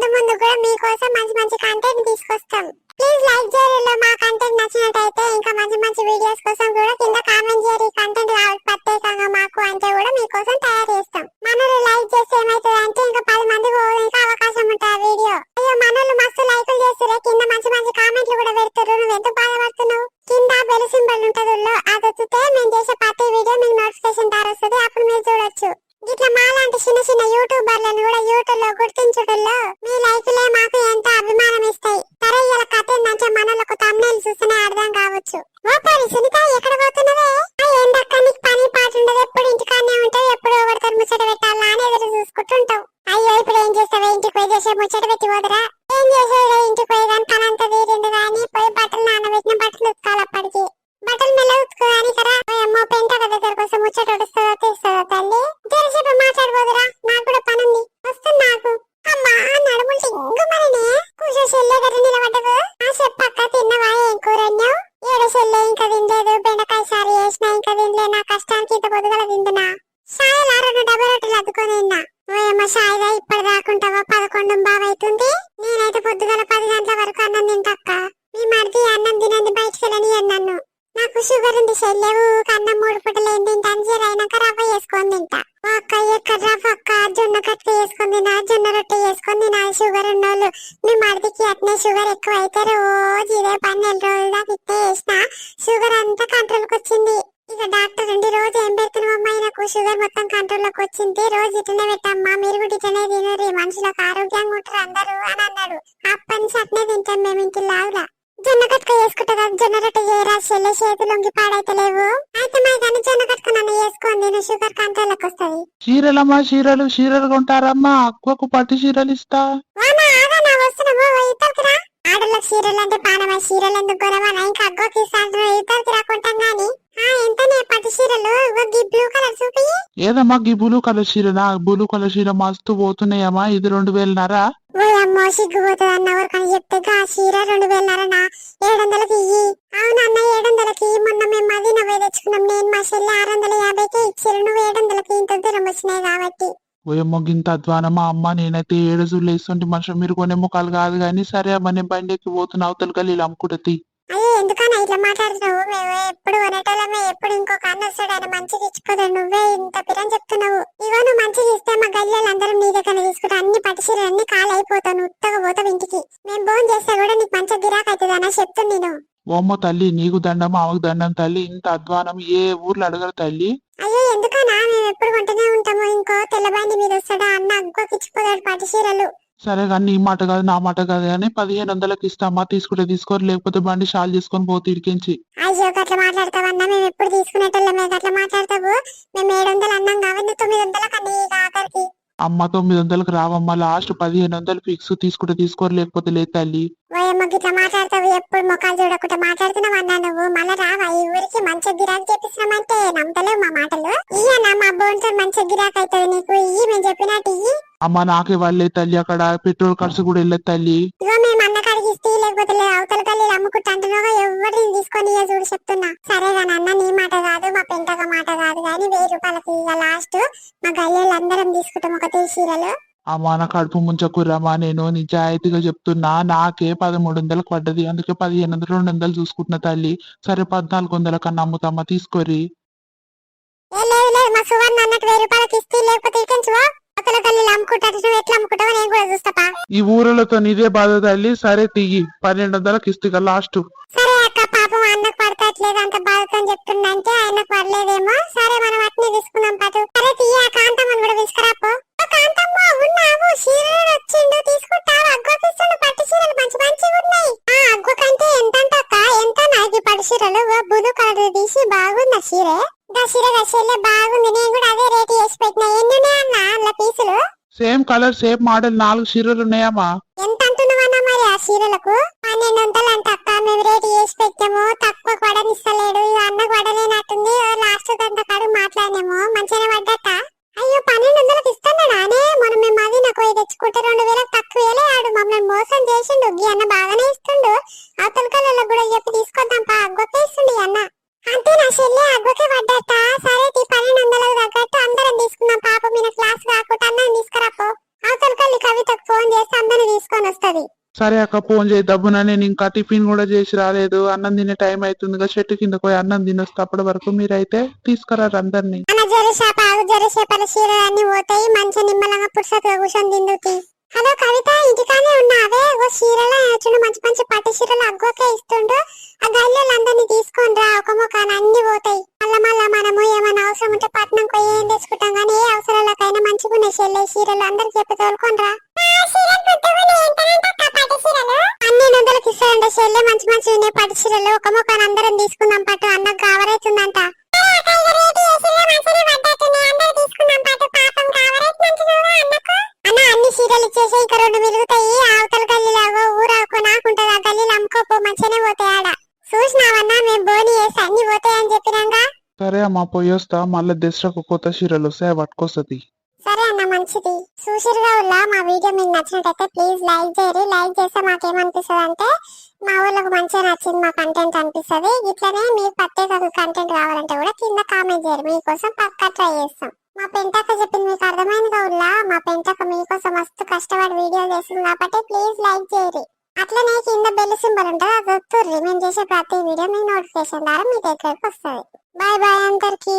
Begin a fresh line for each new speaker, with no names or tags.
ముందు ముందు కూడా మీకోసం మంచి మంచి కంటెంట్ తీసుకొస్తాం. ప్లీజ్ లైక్ చేయడంలో మా కంటెంట్ నచ్చినట్టయితే ఇంకా మంచి మంచి వీడియోస్ కోసం కూడా కింద కామెంట్ చేయరు ఈ కంటెంట్ ప్రత్యేకంగా మాకు అంటే కూడా మీకోసం తయారు చేస్తాం. మనలు లైక్ చేస్తే ఏమైతుంది అంటే ఇంకా పది మంది ఇంకా అవకాశం ఉంటుంది ఆ వీడియో అయ్యో మనల్ని మస్తు లైకులు చేస్తురే కింద మంచి మంచి కామెంట్లు కూడా పెడతారు నువ్వు ఎంత బాధపడుతున్నావు? కింద బెల్ సింబల్ ఉంటుంది అది వచ్చితే మేము చేసే ప్రతి వీడియో మీకు నోటిఫికేషన్ ద్వారా వస్తుంది. అప్పుడు మీరు చూడొచ్చు. ఇట్లా మాలాంటి చిన్న చిన్న యూట్యూబర్లను కూడా యూట్యూబ్లో గుర్తించుటల్లో మీ లైఫ్లే మాకు ఎంతో అభిమానం ఇస్తాయి. సరే ఇలా కథ ఏంటంటే మనలకు తమ్ముళ్ళు చూస్తేనే అర్థం కావచ్చు. ఓ పరి సునీత ఎక్కడ పోతున్నవే? కూర్చో చెల్లె దగ్గర నిలబడ్డవు ఆ చెప్పక్క తిన్నవా ఏం కూర అన్నావు ఏడు చెల్లె ఇంకా తినలేదు బెండకాయ సారి వేసినా ఇంకా తినలే నా కష్టానికి ఇంత పొద్దుగల తింటున్నా సాయలా రెండు డబ్బు రొట్టెలు అద్దుకొని తిన్నా ఓయమ్మ సాయిదా ఇప్పుడు రాకుంటావా పదకొండు బాగైతుంది నేనైతే పొద్దుగల పది గంటల వరకు అన్నం తింటక్క మీ మరిది అన్నం తినంది బయటికి వెళ్ళని నన్ను నాకు షుగర్ ఉంది చెల్లెవు షుగర్ ఎక్కువ అయితే రోజు ఇదే పన్నెండు రోజుల దాకా వేసిన షుగర్ అంతా కంట్రోల్కి వచ్చింది. ఇక డాక్టర్ ఉండి రోజు ఏం పెడుతున్నావు అమ్మాయి నాకు షుగర్ మొత్తం కంట్రోల్లోకి వచ్చింది రోజు ఇట్లనే పెట్టమ్మా మీరు కూడా ఇట్లనే తినరు. మనుషులకు ఆరోగ్యంగా ఉంటారు అందరూ అని అన్నాడు. అప్పటి నుంచి అట్నే తింటాం మేము ఇంటి లావులా. జొన్న కట్క వేసుకుంటా కదా జొన్న రొట్టె చేయరా? చెల్లె చేతులొంగి పాడైతలేవు. అయితే మా కానీ జొన్న కట్క నన్ను వేసుకోండి నేను షుగర్ కంట్రోల్లోకి వస్తుంది.
చీరలమ్మా చీరలు చీరలు కొంటారమ్మా. అక్కకు పట్టు చీరలు ఇస్తా.
చీరలు అంటే పానమా? చీరలు ఎందుకు కొనమా ఇంకా అగ్గోకి ఇస్తాను ఇద్దరికి రా కొంటాం గాని? ఆ ఎంతనే పట్టు చీరలు? ఇగో ఈ బ్లూ కలర్ చూపి.
ఏదమ్మా ఈ బ్లూ కలర్ చీరనా బ్లూ కలర్ చీర మస్తు పోతున్నాయమ్మా ఇది రెండు వేలన్నరా.
ఓ అమ్మో సిగ్గుపోతుంది అన్న ఎవరికని చెప్తే గా చీర రెండు వేలన్నరనా? ఏడు వందలకి ఇయ్యి. అవును అన్న ఏడు వందలకి మొన్న మేము మదీన పోయి తెచ్చుకున్నాం. నేను మా చెల్లి ఆరు వందల యాభైకి ఇచ్చారు. నువ్వు ఏడు వందలకి ఇంత దూరం వచ్చినాయి కాబట్టి.
ఓయమ్మో గింత అధ్వానమా అమ్మ నేనైతే ఏడు జుళ్ళు వేస్తుంటే మనుషులు మీరు కొనే ముఖాలు కాదు కానీ సరే అమ్మ నేను బండి ఎక్కి పోతున్నా అవతల గల్లీలు అమ్ముకుంటుంది
అయ్యో ఎందుకన్నా ఇట్లా మాట్లాడుతున్నావు? మేము ఎప్పుడు కొనేటోళ్ళమే ఎప్పుడు ఇంకొక అన్న వస్తాడు ఆయన మంచిగా ఇచ్చుకోదు నువ్వే ఇంత పిరని చెప్తున్నావు. ఇగో నువ్వు మంచిగా ఇస్తే మా గల్లీలు అందరం నీ దగ్గర తీసుకుంటా అన్ని పట్టుచీరలు అన్ని కాలు అయిపోతావు నువ్వు ఉత్తగా పోతావు ఇంటికి. మేము ఫోన్ చేస్తే కూడా నీకు మంచిగా గిరాక్ అవుతుంది అన్న చెప్తుంది నేను.
ఓమ్మ తల్లి నీకు దండం ఆమెకు దండం తల్లి ఇంత అధ్వానం ఏ ఊర్లో అడగరు తల్లి.
అయ్యో ఎందుకన్నా? ఎప్పుడు కొంటూనే ఉంటాము ఇంకో తెల్లబండి మీద వస్తాడా అన్న అగ్గోకి ఇచ్చిపోతాడు పట్టుచీరలు
సరే కానీ నీ మాట కాదు నా మాట కాదు కానీ పదిహేను వందలకి ఇస్తామా? తీసుకుంటే తీసుకోరు లేకపోతే బండి షాల్ చేసుకొని పోతే ఇడికించి.
అయ్యో గట్ల మాట్లాడతావన్నా? మేము ఎప్పుడు తీసుకునేటోళ్ళమే గట్ల మాట్లాడతావు? మేము ఏడు వందలు అన్నాం కాబట్టి తొమ్మిది వందలకు అన్ని ఆఖరికి.
అమ్మ తొమ్మిది వందలకు రావమ్మా లాస్ట్ పదిహేను వందలు ఫిక్స్ తీసుకుంటే తీసుకోరు లేకపోతే లేదు తల్లి.
ఓయమ్మ గిట్ల మాట్లాడతావు? ఎప్పుడు ముఖాలు చూడకుండా మాట్లాడుతున్నావు అన్నా నువ్వు? మళ్ళా రావా? ఈ ఊరికి మంచిగా గిరాకు చేపిస్తున్నామంటే నమ్మతలేవు మా మాటలు. ఇయ్యనా మా బోన్తో మంచిగా గిరాకు అవుతుంది నీకు? ఇయ్యి మేము చెప్పినట్టు ఇయ్యి.
అమ్మ నాకే వాళ్ళే తల్లి అక్కడ పెట్రోల్ ఖర్చు కూడా వెళ్ళదు తల్లి.
ఇగో మేము అన్న కాడికి ఇస్తే లేకపోతే లేదు అవతల కల్లి అమ్ముకుంటా అంటున్నావా ఎవరిని తీసుకొని చూడు చెప్తున్నా. సరే కానీ అన్న నీ మాట కాదు మా పెంటక మాట కాదు కానీ వెయ్యి రూపాయలకి ఇక లాస్ట్ మా గల్లీలు అందరం తీసుకుంటాం ఒక టీ చీరలు.
అమ్మ నా కడుపు ముంచకురమ్మా నేను నిజాయితీగా చెప్తున్నా నాకే పదమూడు వందలకు పడ్డది అందుకే పదిహేను వందలు రెండు వందలు చూసుకుంటున్నా తల్లి. సరే పద్నాలుగు వందల కన్నా అమ్ముతామ్మా తీసుకోరి.
ఏ లేదు లేదు మా సువర్ణ అన్నట్టు వెయ్యి రూపాయలకి ఇస్తే లేకపోతే ఇటెంచువా అవతల గల్లీలు అమ్ముకుంటారు నువ్వు ఎట్లా అమ్ముకుంటావో నేను కూడా చూస్తా
ఈ ఊరలతో ఇదే బాధ తల్లి. సరే తియ్యి. పన్నెండు వందలకి ఇస్తా లాస్ట్
సరే అక్క పాపం అన్నకు పడతట్లేదు. అంత బాధతో చెప్తుండంటే ఆయనకు పడలేదేమో. సరే మనం అట్నే పాటు. సరే తీయ కాంతమ్మని కూడా తీసుకురాపో ఓ కాంతమ్మ ఉన్నావు. చీరలు వచ్చిండు. తీసుకుంటావు? అగ్గోకి ఇస్తుండు పట్టు చీరలు మంచి మంచిగా ఉన్నాయి. ఆ అగ్గు కంటే ఎంత అక్క? ఎంత నాకు పట్టు చీరలు ఓ బులు కలర్ తీసి బాగుంది చీర గా చీర బాగుంది. నేను కూడా అదే రేటు వేసి పెట్టినా. ఎన్ని ఉన్నాయన్న అందులో పీసులు?
సేమ్ కలర్ సేమ్ మోడల్ నాలుగు చీరలు ఉన్నాయమ్మా.
ఎంత అంటున్నావన్నా మరి ఆ చీరలకు? పన్నెండు వందలు అంట అక్క. మేము రేటు చేసి పెట్టాము. తక్కువ కొడనిస్తలేడు ఇక అన్న కొడలేనట్టుంది లాస్ట్ అంత కాడు మాట్లాడినాము మంచిగానే పడ్డట అయ్యో పన్నెండు వందలకు ఇస్తున్నాడానే మనం మేము అది నాకు పోయి తెచ్చుకుంటే రెండు వేలకు తక్కువ వేలే ఆడు మమ్మల్ని మోసం చేసిండు ఈ అన్న బాగానే ఇస్తుండు అవతల కళ్ళలో కూడా చెప్పి తీసుకొద్దాం పా అగ్గొకే ఇస్తుండు ఈ అన్న అంతే నా చెల్లి అగ్గొకే పడ్డట సరే తీ పన్నెండు వందలకు తగ్గట్టు అందరం తీసుకుందాం పాప మీద క్లాస్ కాకుండా అన్నం తీసుకురాపో అవతల కల్లి కవితకు ఫోన్ చేసి అందరిని తీసుకొని వస్తది.
సరే అక్క ఫోన్ చేయి దబ్బున నేను ఇంకా టిఫిన్ కూడా చేసి రాలేదు. అన్నం తినే టైం అవుతుందిగా చెట్టు కింద పోయి అన్నం తినొస్తే. అప్పటి వరకు మీరైతే తీసుకురారు అందరినీ.
అన్న జరసేప ఆగు పోతాయి. మంచి నిమ్మలంగా పురుషత్తుగా కూర్చొని తిందుతి హలో కవిత ఇంటికానే ఉన్నావే? ఓ చీరల చూడు మంచి మంచి పట్టు చీరలు అగ్గోకే ఇస్తుండు. ఆ గల్లెలందరినీ తీసుకొని రా ఒక మొక్కన అన్ని పోతాయి. మళ్ళా మళ్ళా మనము ఏమైనా అవసరం ఉంటే పట్నం పోయి ఏం తెచ్చుకుంటాం? కానీ ఏ అవసరాలకైనా మంచిగా ఉన్నాయి చెల్లె చీరలు అందరికి చెప్పి తోలుకొని రా. చీరలు ఒక మొక్కన అందరం తీసుకుందాం పట్టు అన్నకు కావరైతుందంట అన్న అన్ని చీరలు ఇచ్చేసి ఇక రెండు మిలుగుతాయి అవతల గల్లీలాగో ఊరాకు నాకుంటది. ఆ గల్లీలు అమ్ముకోపో మంచిగానే పోతాయి ఆడ. చూసినావన్నా మేము బోని వేసి అన్ని పోతాయని చెప్పినాగా?
సరే అమ్మా పోయొస్తా. మళ్ళీ దసరాకు కొత్త చీరలు వస్తాయి పట్టుకొస్తుంది.
సరే అన్న మంచిది. చూసిరుగా ఉల్లా మా వీడియో మీకు నచ్చినట్టయితే ప్లీజ్ లైక్ చేయరు. లైక్ చేస్తే మాకేమనిపిస్తుంది అంటే మా ఊళ్ళకి మంచిగా నచ్చింది మా కంటెంట్ అనిపిస్తుంది. ఇట్లనే మీకు ప్రత్యేక కంటెంట్ కావాలంటే కూడా కింద కామెంట్ చేయరు మీకోసం పక్కా ట్రై చేస్తాం. మా పెంటక్క చెప్పింది మీకు అర్థమైంది ఉల్లా మా పెంటక్క మీకోసం మస్తు కష్టపడి వీడియో చేస్తుంది కాబట్టి ప్లీజ్ లైక్ చేయరు అట్లనే కింద బెల్ సింబల్ ఉంటుంది అది వస్తుంది మేము చేసే ప్రతి వీడియో మీ నోటిఫికేషన్ ద్వారా మీ దగ్గరకు వస్తుంది. బాయ్ బాయ్ అందరికీ.